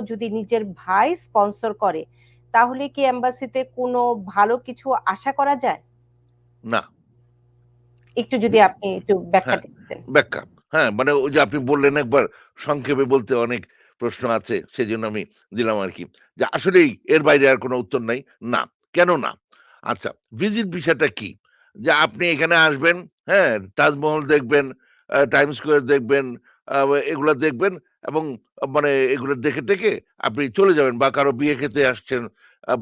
যদি নিজের ভাই স্পন্সর করে তাহলে কি এম্বাসিতে কোনো ভালো কিছু আশা করা যায়? না। একটু যদি আপনি একটু ব্যাখ্যা হ্যাঁ, দিতেন। ব্যাখ্যা। হ্যাঁ মানে ওই যে আপনি বললেন একবার সংক্ষেপে বলতে অনেক প্রশ্ন আছে সেজন্য আমি দিলাম আর কি। যে আসলেই এর বাইরে আর কোনো উত্তর নাই? না। কেন না? আচ্ছা ভিজিট ভিসাটা কি? যে আপনি এখানে আসবেন হ্যাঁ তাজমহল দেখবেন টাইম স্কোয়ার দেখবেন আহ, এগুলা দেখবেন এবং মানে এগুলো দেখে দেখে আপনি চলে যাবেন বা কারও বিয়ে খেতে আসছেন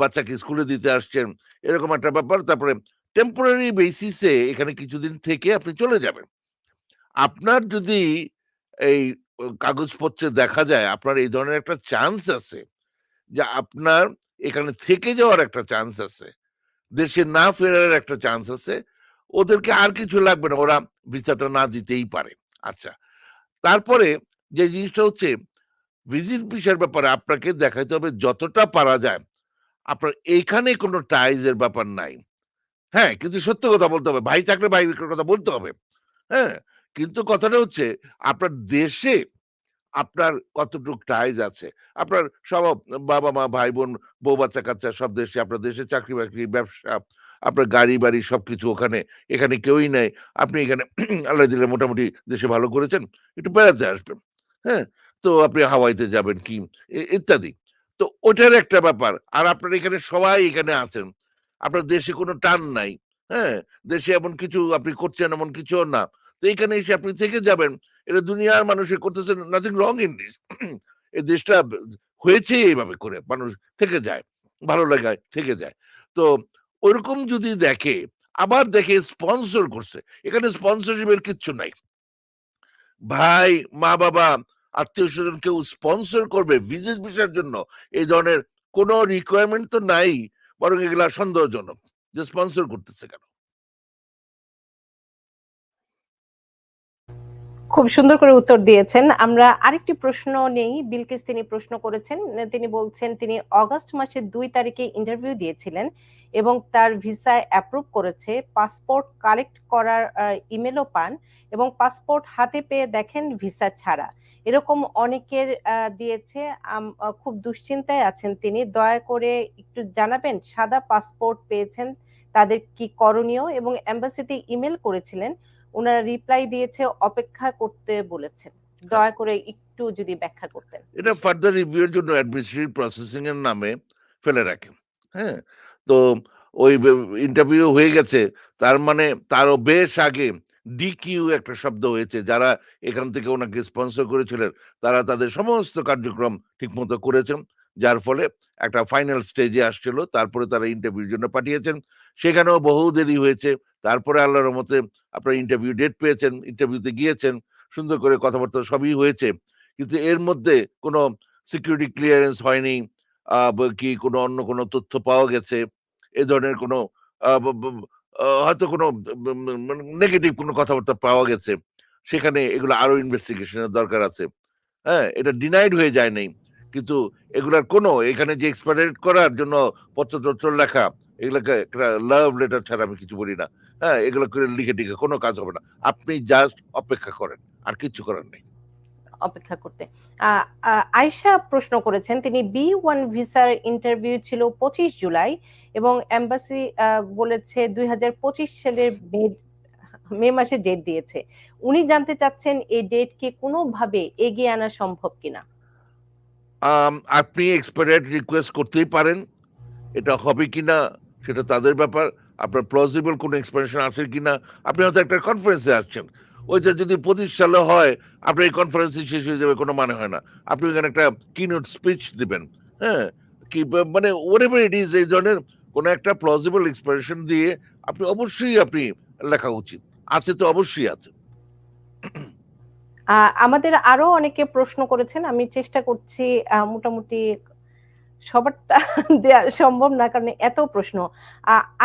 বাচ্চাকে স্কুলে দিতে আসছেন, এরকম একটা ব্যাপার। তারপরে টেম্পোরারি বেসিসে এখানে কিছুদিন থেকে আপনি চলে যাবেন। আপনার যদি এই কাগজপত্রে দেখা যায়, আপনার এই ধরনের একটা চান্স আছে যে আপনার এখানে থেকে যাওয়ার একটা চান্স আছে, দেশে না ফেরার একটা চান্স আছে, ওদেরকে আর কিছু লাগবে না, ওরা ভিসাটা না দিতেই পারে। আচ্ছা তারপরে যে জিনিসটা হচ্ছে ভিজিট ভিসার ব্যাপারে আপনাকে দেখাইতে হবে যতটা পারা যায়। আপনার এইখানে কোনো টাইজের ব্যাপার নাই। হ্যাঁ কিন্তু সত্য কথা বলতে হবে। ভাই থাকলে ভাই কথা বলতে হবে। হ্যাঁ কিন্তু কথাটা হচ্ছে আপনার দেশে আপনার কতটুক টাইজ আছে? আপনার সব বাবা মা, ভাই বোন, বউ বাচ্চা কাচ্চা সব দেশে, আপনার দেশে চাকরি বাকরি, ব্যবসা, আপনার গাড়ি বাড়ি সবকিছু ওখানে, এখানে কেউই নেই। আপনি এখানে আল্লাহ দিলে মোটামুটি দেশে ভালো করেছেন, একটু বেড়াতে আসবেন। হ্যাঁ? তো আপনি হাওয়াইতে যাবেন কি ইত্যাদি। তো ওটার একটা ব্যাপার। আর আপনার এখানে সবাই এখানে আছেন। আপনার দেশে কোনো টান নাই হ্যাঁ? দেশে এমন কিছু আপনি করছেন এমন কিছু না। তো এখানে এসে আপনি থেকে যাবেন। এটা দুনিয়ার মানুষের করতেছে নাথিং রং ইন দিস এই দেশটা হয়েছে এইভাবে করে মানুষ থেকে যায়, ভালো লাগায় থেকে যায়। তো ওরকম যদি দেখে, আবার দেখে স্পন্সর করছে, এখানে স্পন্সরশিপের কিচ্ছু নাই। ভাই, মা, বাবা, আত্মীয় স্বজন কেউ স্পন্সর করবে ভিজিট ভিসার জন্য? এই ধরনের কোনো রিকোয়ারমেন্ট তো নাই, বরং এগুলা সন্দেহজনক যে স্পন্সর করতেছে কেন? খুব সুন্দর করে উত্তর দিয়েছেন। আমরা আরেকটি প্রশ্ন নেই। বিলকিস তিনি প্রশ্ন করেছেন। তিনি বলছেন, তিনি অগস্ট মাসের দুই তারিখে ইন্টারভিউ দিয়েছিলেন এবং তার ভিসা অ্যাপ্রুভ করেছে। পাসপোর্ট কালেক্ট করার ইমেলও পান এবং পাসপোর্ট হাতে পেয়ে দেখেন ভিসা ছাড়া। এরকম অনেকের দিয়েছে। খুব দুশ্চিন্তায় আছেন তিনি। দয়া করে একটু জানাবেন, সাদা পাসপোর্ট পেয়েছেন তাদের কি করণীয়? এবং এম্বাসিতে ইমেল করেছিলেন। ওনারা রিপ্লাই দিয়েছে, অপেক্ষা করতে বলেছেন। দয়া করে একটু যদি ব্যাখ্যা করতেন। এটা ফার্দার রিভিউ এর জন্য অ্যাডমিনিস্ট্রেটিভ প্রসেসিং এর নামে ফেলে রাখে হ্যাঁ? তো ওই ইন্টারভিউ হয়ে গেছে, তার মানে তারও বেশ আগে ডিকিউ একটা শব্দ হয়েছে, যারা এখান থেকে ওনাকে স্পন্সর করেছিলেন, তারা তাদের সমস্ত কার্যক্রম ঠিকমতো করেছেন। যার ফলে একটা ফাইনাল স্টেজে আসছিল, তারপরে তারা ইন্টারভিউর জন্য পাঠিয়েছেন। সেখানেও বহু দেরি হয়েছে। তারপরে আল্লাহর মতে আপনার ইন্টারভিউ ডেট পেয়েছেন ইন্টারভিউতে গিয়েছেন, সুন্দর করে কথাবার্তা সবই হয়েছে। কিন্তু এর মধ্যে কোনো সিকিউরিটি ক্লিয়ারেন্স হয়নি কি কোনো অন্য কোনো তথ্য পাওয়া গেছে, এ ধরনের কোনো হয়তো কোনো নেগেটিভ কোনো কথাবার্তা পাওয়া গেছে। সেখানে এগুলো আরও ইনভেস্টিগেশনের দরকার আছে। হ্যাঁ এটা ডিনাইড হয়ে যায় নাই। কিন্তু এগুলার কোনো, এখানে যে এক্সপায়ারেট করার জন্য পত্রতত্র লেখা, এগুলোকে লাভ লেটার ছাড়া আমি কিছু বলি না। হ্যাঁ এগুলো করে লিখে টিখে কোনো কাজ হবে না। আপনি জাস্ট অপেক্ষা করেন, আর কিছু করার নেই। অপেক্ষা করতে। আয়শা প্রশ্ন করেছেন, তিনি বি ওয়ান ভিসার ইন্টারভিউ ছিল পঁচিশ জুলাই এবং এম্বাসি বলেছে দুই হাজার পঁচিশ সালের মে- মাসে ডেট দিয়েছে। উনি জানতে চাচ্ছেন এই ডেট কি কোনোভাবে এগিয়ে আনা সম্ভব কিনা। আপনি এক্সপায়ার্ড রিকোয়েস্ট করতেই পারেন। এটা হবে কি না সেটা তাদের ব্যাপার। আপনার প্লজিবল কোনো এক্সপ্লেনেশন আছে কি না আপনি হয়তো একটা কনফারেন্সে আসছেন। ওইটা যদি পঁচিশ সালে হয়, আপনার এই কনফারেন্সে শেষ হয়ে যাবে, কোনো মানে হয় না। আপনি এখানে একটা কিনোট স্পিচ দিবেন হ্যাঁ? কি মানে ওরেভার ইট ইজ এই ধরনের কোনো একটা প্লজিবল এক্সপ্লেনেশন দিয়ে আপনি অবশ্যই আপনি লেখা উচিত। আছে তো অবশ্যই আছে। আমাদের আরও অনেকে প্রশ্ন করেছেন, আমি চেষ্টা করছি মোটামুটি সবারটা দেওয়া সম্ভব না, কারণ এত প্রশ্ন।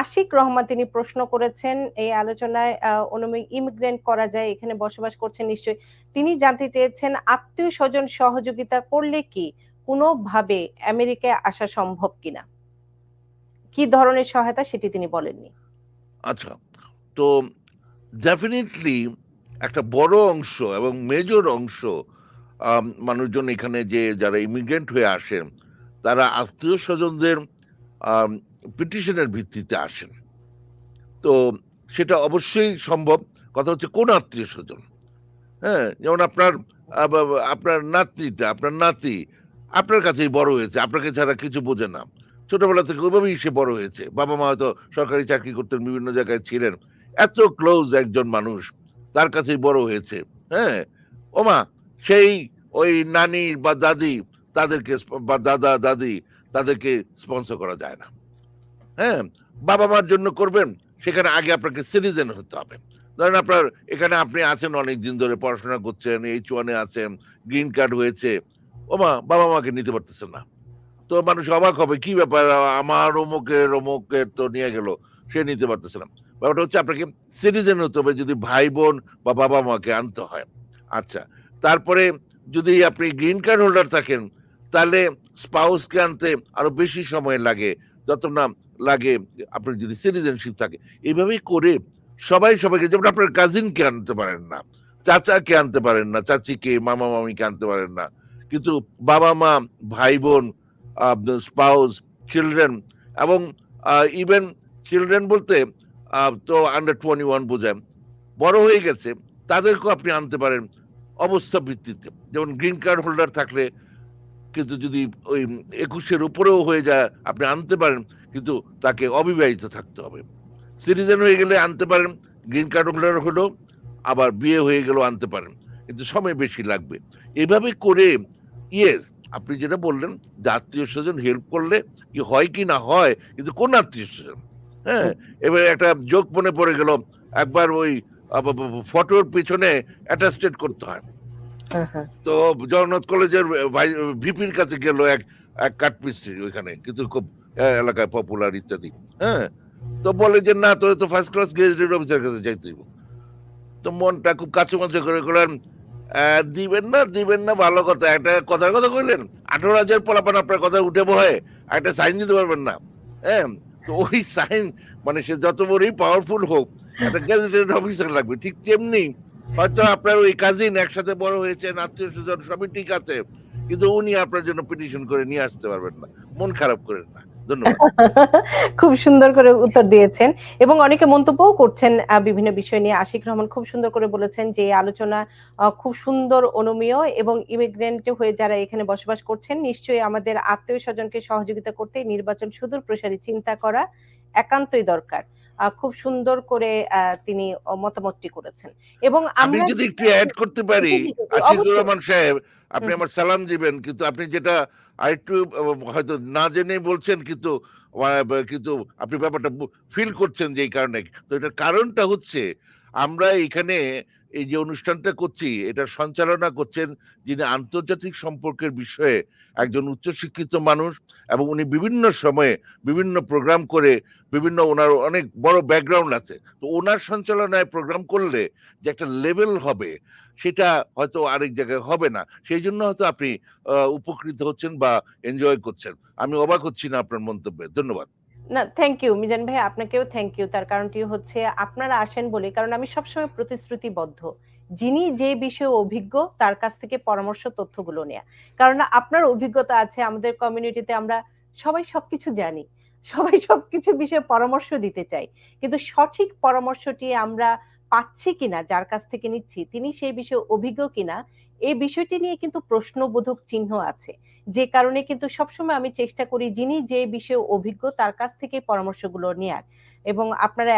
আশিক রহমান তিনি প্রশ্ন করেছেন এই আলোচনায় অনুমী ইমিগ্রেন্ট করা যায়, এখানে বসবাস করছেন নিশ্চয়ই। তিনি জানতে চেয়েছেন, আত্মীয় স্বজন সহযোগিতা করলে কি কোনোভাবে আমেরিকায় আসা সম্ভব কিনা? কি ধরনের সহায়তা সেটি তিনি বলেননি? আচ্ছা তো ডেফিনেটলি একটা বড় অংশ এবং মেজর অংশ মানুষজন এখানে যে যারা ইমিগ্রেন্ট হয়ে আসেন, তারা আত্মীয় স্বজনদের পিটিশনের ভিত্তিতে আসেন। তো সেটা অবশ্যই সম্ভব। কথা হচ্ছে কোন আত্মীয় স্বজন হ্যাঁ? যেমন আপনার আপনার নাতনিটা, আপনার নাতি আপনার কাছেই বড় হয়েছে। আপনাকে ছাড়া কিছু বোঝে না। ছোটবেলা থেকে ওইভাবেই সে বড় হয়েছে। বাবা-মা হয়তো সরকারি চাকরি করতেন, বিভিন্ন জায়গায় ছিলেন। এত ক্লোজ একজন মানুষ, তার কাছে বড় হয়েছে। হ্যাঁ? ওমা সেই ওই নানি বা দাদি তাদেরকে বা দাদা-দাদি তাদেরকে স্পন্সর করা যায় না। হ্যাঁ? বাবা-মার জন্য করবেন, সেখানে আগে আপনাকে সিটিজেন হতে হবে। ধরেন আপনার এখানে আপনি আছেন অনেক দিন ধরে পড়াশোনা করছেন, H1 এ আছেন, গ্রিন কার্ড হয়েছে। ওমা বাবা-মাকে নিতে পারতেছেন না। তো মানুষ অবাক হবে, "কি ব্যাপার? আমার অমুকের, অমুকের তো নিয়ে গেল, সে নিতে পারতেছে না।" ব্যাপারটা হচ্ছে আপনাকে সিটিজেন হতে হবে যদি ভাই-বোন বা বাবা-মাকে আনতে হয়। আচ্ছা, তারপরে যদি আপনি গ্রিন কার্ড হোল্ডার থাকেন, তাহলে স্পাউসকে আনতে আরও বেশি সময় লাগে। যত না লাগে আপনার যদি সিটিজেনশিপ থাকে। এভাবেই করে সবাই সবাইকে যেমন আপনার কাজিনকে আনতে পারেন না, চাচাকে আনতে পারেন না, চাচীকে, মামা-মামীকে আনতে পারেন না। কিন্তু বাবা-মা, ভাই-বোন, আ স্পাউস, চিলড্রেন এবং ইভেন চিলড্রেন বলতে তো আন্ডার 21 বোঝায়। বড় হয়ে গেছে, তাদেরকেও আপনি আনতে পারেন অবস্থা ভিত্তিতে। যেমন গ্রিন কার্ড হোল্ডার থাকলে কিন্তু যদি ওই একুশের উপরেও হয়ে যায়, আপনি আনতে পারেন, কিন্তু তাকে অবিবাহিত থাকতে হবে। সিটিজেন হয়ে গেলে আনতে পারেন, গ্রিন কার্ড হোল্ডার হলেও আবার বিয়ে হয়ে গেলেও আনতে পারেন। কিন্তু সময় বেশি লাগবে। এভাবে করে ইয়েস, আপনি যেটা বললেন যে আত্মীয় স্বজন হেল্প করলে কি হয় কি না হয়, কিন্তু কোন আত্মীয়স্বজন? হ্যাঁ? এবারে একটা জোক মনে পড়ে গেল। একবার ওই ফটোর পেছনে অ্যাটাস্টেড করতে হয়। হ্যাঁ, হ্যাঁ। তো জগন্নাথ কলেজের ভিপির কাছে গেল এক এক কাঠমিস্ত্রি ওইখানে। কিন্তু খুব এলাকায় পপুলার ইত্যাদি। হ্যাঁ? তো বলে যে, "না তোরে তো ফার্স্ট ক্লাস গেজেটেড অফিসারের কাছে যাইতে হইব।" তো মনটা খুব কাঁচুমাচু করে কইলেন, "অ্যা দিবেন না, দিবেন না ভালো কথা। একটা কথার কথা কইলেন। ১৮,০০০ পোলাপান আপনার কথায় উঠে বহে। একটা সাইন দিতে পারবেন না।" হ্যাঁ? তো ওই সাইন মানে সে যত বড়ই পাওয়ারফুল হোক, একটা গ্যাজেটেড অফিসার লাগবে। ঠিক তেমনি হয়তো আপনার ওই কাজিন একসাথে বড় হয়েছে আত্মীয় স্বজন সবই ঠিক আছে। কিন্তু উনি আপনার জন্য পিটিশন করে নিয়ে আসতে পারবেন না। মন খারাপ করেন না। ধন্যবাদ। খুব সুন্দর করে উত্তর দিয়েছেন এবং অনেকে মন্তব্যও করছেন বিভিন্ন বিষয় নিয়ে। আশিক রহমান খুব সুন্দর করে বলেছেন যে আলোচনা খুব সুন্দর অনুমীয় এবং ইমিগ্রেন্ট হয়ে যারা এখানে বসবাস করছেন, নিশ্চয়ই আমাদের আত্মীয় স্বজনকে সহযোগিতা করতে নির্বাচন সুদূর প্রসারী চিন্তা করা একান্তই দরকার। খুব সুন্দর করে তিনি মতামতটি করেছেন। এবং আমি যদি একটু অ্যাড করতে পারি, আশিকুর রহমান সাহেব, আপনি আমার সালাম দিবেন। কিন্তু আপনি যেটা আরেকটু হয়তো না জেনে বলছেন কিন্তু কিন্তু আপনি ব্যাপারটা ফিল করছেন যে এই কারণে। তো এটার কারণটা হচ্ছে আমরা এখানে এই যে অনুষ্ঠানটা করছি, এটা সঞ্চালনা করছেন যিনি আন্তর্জাতিক সম্পর্কের বিষয়ে একজন উচ্চশিক্ষিত মানুষ এবং উনি বিভিন্ন সময়ে বিভিন্ন প্রোগ্রাম করে বিভিন্ন ওনার অনেক বড় ব্যাকগ্রাউন্ড আছে। তো ওনার সঞ্চালনায় প্রোগ্রাম করলে যে একটা লেভেল হবে, সেটা হয়তো আরেক জায়গায় হবে না। সেই জন্য হয়তো আপনি উপকৃত হচ্ছেন বা এনজয় করছেন। আমি অবাক হচ্ছি না আপনার মন্তব্যে। ধন্যবাদ। না, থ্যাংক ইউ মিজান ভাই আপনাকেও থ্যাংক ইউ। তার কারণটি হচ্ছে আপনারা আসেন বলে। কারণ আমি সবসময় প্রতিশ্রুতিবদ্ধ। যিনি যে বিষয়ে অভিজ্ঞ তার কাছ থেকে পরামর্শ তথ্যগুলো নেয়া। কারণ আপনার অভিজ্ঞতা আছে আমাদের কমিউনিটিতে আমরা সবাই সবকিছু জানি। সবাই সবকিছু বিষয়ে পরামর্শ দিতে চাই। কিন্তু সঠিক পরামর্শটি আমরা পাচ্ছি কিনা যার কাছ থেকে নিচ্ছি, তিনি সেই বিষয়ে অভিজ্ঞ কিনা এই বিষয়টি নিয়ে কিন্তু প্রশ্নবোধক চিহ্ন আছে। যে কারণে কিন্তু সবসময় আমি চেষ্টা করি যিনি যে বিষয়ে অভিজ্ঞ তার কাছ থেকে পরামর্শগুলো নেয়ার। এবং আপনারা